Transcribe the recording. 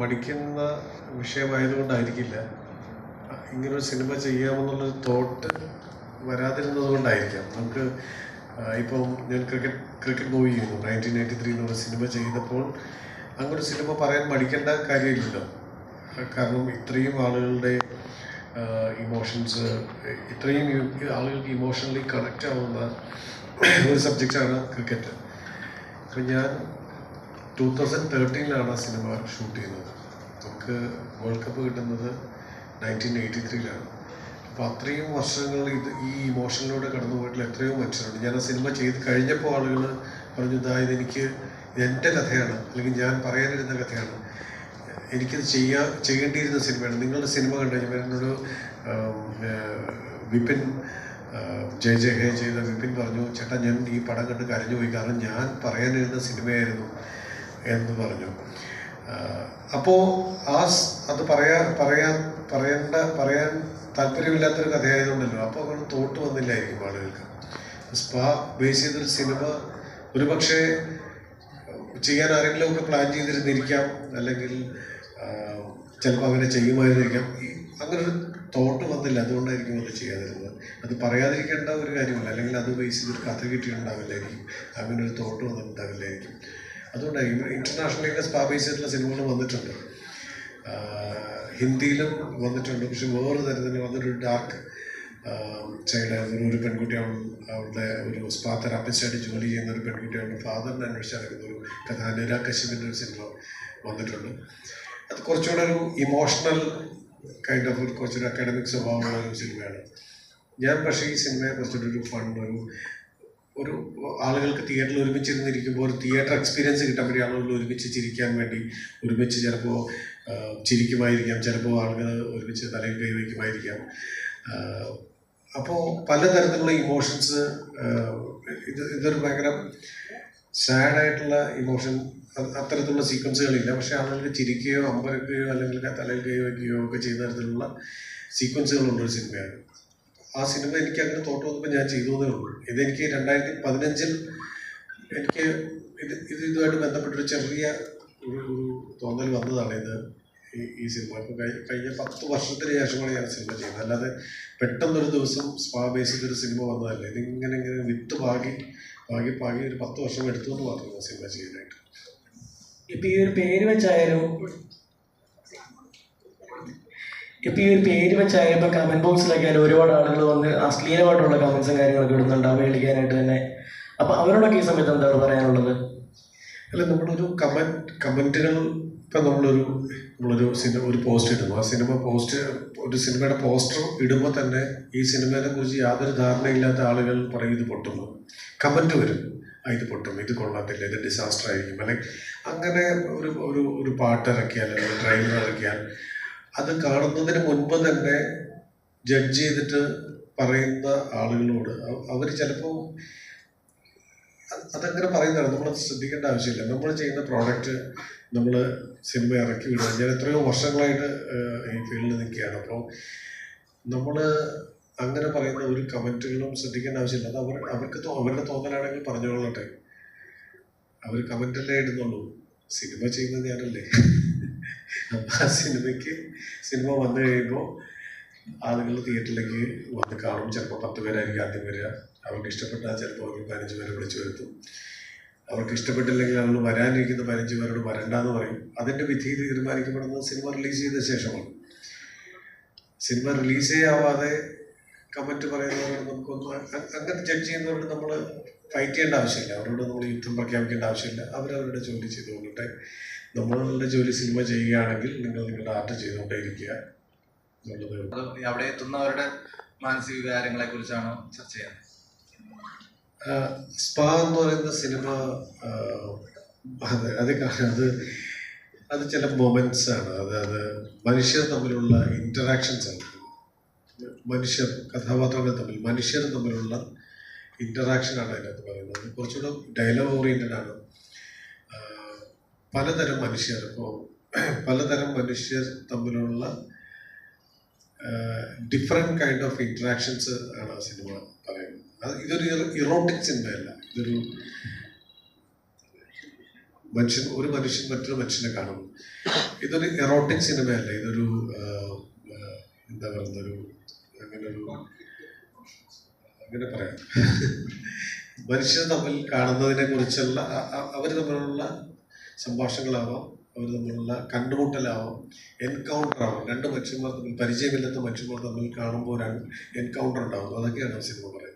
മടിക്കുന്ന വിഷയമായതുകൊണ്ടായിരിക്കില്ല. ഇങ്ങനൊരു cinema ചെയ്യാമെന്നുള്ളൊരു thought വരാതിരുന്നത് കൊണ്ടായിരിക്കാം നമുക്ക് ഇപ്പം ഞാൻ ക്രിക്കറ്റ് ക്രിക്കറ്റ് മൂവി ചെയ്യുന്നു. നയന്റീൻ നയന്റി ത്രീ എന്നുള്ള സിനിമ ചെയ്തപ്പോൾ അങ്ങനൊരു സിനിമ പറയാൻ മടിക്കേണ്ട കാര്യമില്ലല്ലോ. കാരണം ഇത്രയും ആളുകളുടെ ഇമോഷൻസ് ഇത്രയും ആളുകൾക്ക് ഇമോഷണലി കണക്റ്റ് ആവുന്ന ഒരു സബ്ജക്റ്റാണ് ക്രിക്കറ്റ്. അപ്പം ഞാൻ ടൂ തൗസൻഡ് തേർട്ടീനിലാണ് ആ സിനിമ ഷൂട്ട് ചെയ്യുന്നത്. നമുക്ക് വേൾഡ് കപ്പ് കിട്ടുന്നത് നയന്റീൻ എയ്റ്റി ത്രീയിലാണ് അപ്പോൾ അത്രയും വർഷങ്ങൾ ഇത് ഈ ഇമോഷനിലൂടെ കടന്നു പോയിട്ടുള്ള എത്രയോ മനുഷ്യരുണ്ട്. ഞാൻ ആ സിനിമ ചെയ്ത് കഴിഞ്ഞപ്പോൾ ആളുകൾ പറഞ്ഞു ഇതാ ഇതെനിക്ക് എന്റെ കഥയാണ്. അല്ലെങ്കിൽ ഞാൻ പറയാനിരുന്ന കഥയാണ്. എനിക്കിത് ചെയ്യാ ചെയ്യേണ്ടിയിരുന്ന സിനിമയാണ് നിങ്ങളുടെ സിനിമ കണ്ടു കഴിഞ്ഞാൽ എന്നോട് വിപിൻ ജയ ജയ് ഹേ ചെയ്ത വിപിൻ പറഞ്ഞു ചേട്ടാ ഞാൻ ഈ പടം കണ്ട് കരഞ്ഞു പോയി കാരണം ഞാൻ പറയാനിരുന്ന സിനിമയായിരുന്നു എന്ന് പറഞ്ഞു. അപ്പോൾ ആ അത് പറയാ പറയാൻ പറയേണ്ട പറയാൻ താല്പര്യമില്ലാത്തൊരു കഥയായതുകൊണ്ടല്ലോ. അപ്പോൾ അങ്ങനെ തോട്ട് വന്നില്ലായിരിക്കും ആളുകൾക്ക്. സ്പാ ബേസ് ചെയ്തൊരു സിനിമ ഒരു പക്ഷേ ചെയ്യാൻ ആരെങ്കിലും ഒക്കെ പ്ലാൻ ചെയ്തിരുന്നിരിക്കാം. അല്ലെങ്കിൽ ചിലപ്പോൾ അങ്ങനെ ചെയ്യുമായിരുന്നിരിക്കാം. അങ്ങനൊരു തോട്ട് വന്നില്ല. അതുകൊണ്ടായിരിക്കും അത് ചെയ്യാതിരുന്നത്. അത് പറയാതിരിക്കേണ്ട ഒരു കാര്യമല്ല. അല്ലെങ്കിൽ അത് ബേസ് ചെയ്തൊരു കഥ കിട്ടിയിട്ടുണ്ടാവില്ലായിരിക്കും. അങ്ങനെ ഒരു തോട്ട് വന്നിട്ടുണ്ടാവില്ലായിരിക്കും. അതുകൊണ്ടായിരിക്കും ഇന്റർനാഷണലിലെ സ്ഥാപിച്ചിട്ടുള്ള സിനിമകൾ വന്നിട്ടുണ്ട്. ഹിന്ദിയിലും വന്നിട്ടുണ്ട്. പക്ഷെ വേറൊരു തരത്തിൽ വന്നൊരു ഡാർക്ക് ചൈൽഡ് ഒരു ഒരു പെൺകുട്ടിയാണ് അവളുടെ ഒരു സ്പാ തെറാപ്പിസ്റ്റായിട്ട് ജോലി ചെയ്യുന്ന ഒരു പെൺകുട്ടിയാണ് ഫാദറിനെ നടക്കുന്ന ഒരു കഥ. അനുരാ കശ്യപിന്റെ ഒരു സിനിമ വന്നിട്ടുണ്ട്. അത് കുറച്ചുകൂടെ ഒരു ഇമോഷണൽ കൈൻഡ് ഓഫ് ഒരു കുറച്ചൊരു അക്കാഡമിക് സ്വഭാവമുള്ള ഒരു സിനിമയാണ് ഞാൻ പക്ഷേ ഈ സിനിമയെ കുറച്ചുകൂടി ഒരു ഫണ്ട് ഒരു ഒരു ആളുകൾക്ക് തിയേറ്ററിൽ ഒരുമിച്ചിരുന്നിരിക്കുമ്പോൾ ഒരു തിയേറ്റർ എക്സ്പീരിയൻസ് കിട്ടാൻ വേണ്ടി ആളുകൾ ഒരുമിച്ച് ചിരിക്കാൻ വേണ്ടി ഒരുമിച്ച് ചിലപ്പോൾ ചിരിക്കുമായിരിക്കാം. ചിലപ്പോൾ ആളുകൾ ഒരുമിച്ച് തലയിൽ കൈവയ്ക്കുമായിരിക്കാം അപ്പോൾ പലതരത്തിലുള്ള ഇമോഷൻസ് ഇത് ഇതൊരു ഭയങ്കര സാഡായിട്ടുള്ള ഇമോഷൻ അത്തരത്തിലുള്ള സീക്വൻസുകളില്ല പക്ഷേ ആളുകൾക്ക് ചിരിക്കുകയോ അമ്പരക്കുകയോ അല്ലെങ്കിൽ തലയിൽ കൈ വയ്ക്കുകയോ ഒക്കെ ചെയ്യുന്ന തരത്തിലുള്ള സീക്വൻസുകളുള്ള ഒരു സിനിമയാണ് ആ സിനിമ എനിക്ക് അങ്ങനെ തോട്ട് വന്നപ്പോൾ ഞാൻ ചെയ്തു എന്നേ ഉള്ളൂ. ഇതെനിക്ക് രണ്ടായിരത്തി പതിനഞ്ചിൽ എനിക്ക് ഇത് ഇത് ഇതുമായിട്ട് ബന്ധപ്പെട്ടൊരു ചെറിയ ഒരു ഒരു തോന്നൽ വന്നതാണ് ഇത് ഈ ഈ സിനിമ. ഇപ്പോൾ കഴിഞ്ഞ പത്ത് വർഷത്തിന് ശേഷമാണ് ഞാൻ സിനിമ ചെയ്യുന്നത്. അല്ലാതെ പെട്ടെന്നൊരു ദിവസം സ്പാ ബേസ് ചെയ്തൊരു സിനിമ വന്നതല്ല? ഇതിങ്ങനെ ഇങ്ങനെ വിത്ത് പാകി പാകി പാകി ഒരു പത്ത് വർഷം എടുത്തു എന്ന് മാത്രമേ സിനിമ ചെയ്യാനായിട്ട്. ഇപ്പൊ ഈ ഒരു പേര് വെച്ചായാലും ഇപ്പൊ ഈ ഒരു പേര് വെച്ചായാലും ഇപ്പൊ കമന്റ് ബോക്സിലൊക്കെ ആയാലും ഒരുപാട് ആളുകൾ വന്ന് അശ്ലീലമായിട്ടുള്ള കമന്റ്സും കാര്യങ്ങളൊക്കെ ഇടുന്നുണ്ട്. അവഹേളിക്കാനായിട്ട് തന്നെ. അപ്പൊ അവരോടൊക്കെ ഈ സമയത്ത് എന്താണ് പറയാനുള്ളത്? അല്ല നമ്മളൊരു കമന്റ് കമന്റുകൾ ഇപ്പം നമ്മളൊരു നമ്മളൊരു സിനിമ ഒരു പോസ്റ്റ് ഇടുന്നു. ആ സിനിമ പോസ്റ്റ് ഒരു സിനിമയുടെ പോസ്റ്റർ ഇടുമ്പോൾ തന്നെ ഈ സിനിമയെ കുറിച്ച് യാതൊരു ധാരണയില്ലാത്ത ആളുകൾ പറയും ഇത് പൊട്ടുന്നു കമന്റ് വരും. ആ ഇത് പൊട്ടും. ഇത് കൊള്ളത്തില്ല. ഇത് ഡിസാസ്റ്റർ ആയിരിക്കും. അല്ലെങ്കിൽ അങ്ങനെ ഒരു ഒരു ഒരു പാട്ട് ഇറക്കിയാൽ അല്ലെങ്കിൽ ട്രെയിലർ ഇറക്കിയാൽ അത് കാണുന്നതിന് മുൻപ് തന്നെ ജഡ്ജ് ചെയ്തിട്ട് പറയുന്ന ആളുകളോട് അവർ ചിലപ്പോൾ അത് അതങ്ങനെ പറയുന്നതാണ്. നമ്മൾ ശ്രദ്ധിക്കേണ്ട ആവശ്യമില്ല. നമ്മൾ ചെയ്യുന്ന പ്രോഡക്റ്റ് നമ്മൾ സിനിമ ഇറക്കി വിടുക. ഞാൻ എത്രയോ വർഷങ്ങളായിട്ട് ഈ ഫീൽഡിൽ നിൽക്കുകയാണ്. അപ്പോൾ നമ്മൾ അങ്ങനെ പറയുന്ന ഒരു കമന്റുകളും ശ്രദ്ധിക്കേണ്ട ആവശ്യമില്ല. അത് അവർ അവർക്ക് അവരുടെ തോന്നലാണെങ്കിൽ പറഞ്ഞുകൊള്ളട്ടെ. അവർ കമന്റല്ലേ ഇടുന്നുള്ളൂ. സിനിമ ചെയ്യുന്നത് ഞാനല്ലേ? അപ്പം ആ സിനിമയ്ക്ക് സിനിമ വന്നു കഴിയുമ്പോൾ ആളുകൾ തിയേറ്ററിലേക്ക് വന്ന് കാണും. ചിലപ്പോൾ പത്ത് പേരായിരിക്കും ആദ്യം വരിക. അവർക്ക് ഇഷ്ടപ്പെട്ടാൽ ചിലപ്പോൾ അവർ പതിനഞ്ച് പേരെ വിളിച്ചു വരുത്തും. അവർക്ക് ഇഷ്ടപ്പെട്ടില്ലെങ്കിൽ അവർ വരാനിരിക്കുന്ന പതിനഞ്ച് പേരോട് വരണ്ടെന്ന് പറയും. അതിന്റെ വിധി തീരുമാനിക്കപ്പെടുന്നത് സിനിമ റിലീസ് ചെയ്ത ശേഷമാണ്. സിനിമ റിലീസേ ആവാതെ കമന്റ് പറയുന്നവരോട് നമുക്കൊന്നും അങ്ങനെ ജഡ്ജ് ചെയ്യുന്നവരോട് നമ്മൾ ഫൈറ്റ് ചെയ്യേണ്ട ആവശ്യമില്ല. അവരോട് നമ്മൾ യുദ്ധം പ്രഖ്യാപിക്കേണ്ട ആവശ്യമില്ല. അവരവരുടെ ജോലി ചെയ്തുകൊള്ളട്ടെ. നമ്മളുടെ ജോലി സിനിമ ചെയ്യുകയാണെങ്കിൽ നിങ്ങൾ നിങ്ങളുടെ ആർട്ട് ചെയ്തുകൊണ്ടേയിരിക്കുക എന്നുള്ളത് അത് അവിടെ എത്തുന്നവരുടെ മാനസിക വികാരങ്ങളെ കുറിച്ചാണ് ചർച്ച ചെയ്യുന്നത്? സ്പാ എന്ന് പറയുന്ന സിനിമ അത് അത് അത് അത് ചില മൊമെന്റ്സ് ആണ്. അത് അത് മനുഷ്യർ തമ്മിലുള്ള ഇന്ററാക്ഷൻസ് ആണ്. മനുഷ്യർ കഥാപാത്രങ്ങൾ തമ്മിൽ മനുഷ്യർ തമ്മിലുള്ള ഇന്ററാക്ഷൻ ആണ് അതിനകത്ത് പറയുന്നത്. കുറച്ചുകൂടെ ഡയലോഗ് ഓറിയന്റഡ് ആണ്. പലതരം മനുഷ്യർ ഇപ്പോൾ പലതരം മനുഷ്യർ തമ്മിലുള്ള ഡിഫറെന്റ് കൈൻഡ് ഓഫ് ഇൻട്രാക്ഷൻസ് ആണ് ആ സിനിമ പറയുന്നത്. ഇതൊരു ഇറോട്ടിക് സിനിമയല്ല ഇതൊരു മനുഷ്യൻ ഒരു മനുഷ്യൻ മറ്റൊരു മനുഷ്യനെ കാണും ഇതൊരു എറോട്ടിക് സിനിമയല്ല ഇതൊരു എന്താ ആ, എന്താ പറയുന്ന ഒരു അങ്ങനെ അങ്ങനെ പറയാം. മനുഷ്യർ തമ്മിൽ കാണുന്നതിനെ കുറിച്ചുള്ള അവർ തമ്മിലുള്ള സംഭാഷണങ്ങളാവാം അവർ തമ്മിലുള്ള കണ്ടുമുട്ടലാവാം എൻകൗണ്ടർ ആവാം. രണ്ട് മനുഷ്യന്മാർ തമ്മിൽ പരിചയമില്ലാത്ത മനുഷ്യന്മാർ തമ്മിൽ കാണുമ്പോഴാണ് എൻകൗണ്ടർ ഉണ്ടാവുന്നത്. അതൊക്കെയാണ് സിനിമ പറയുന്നത്.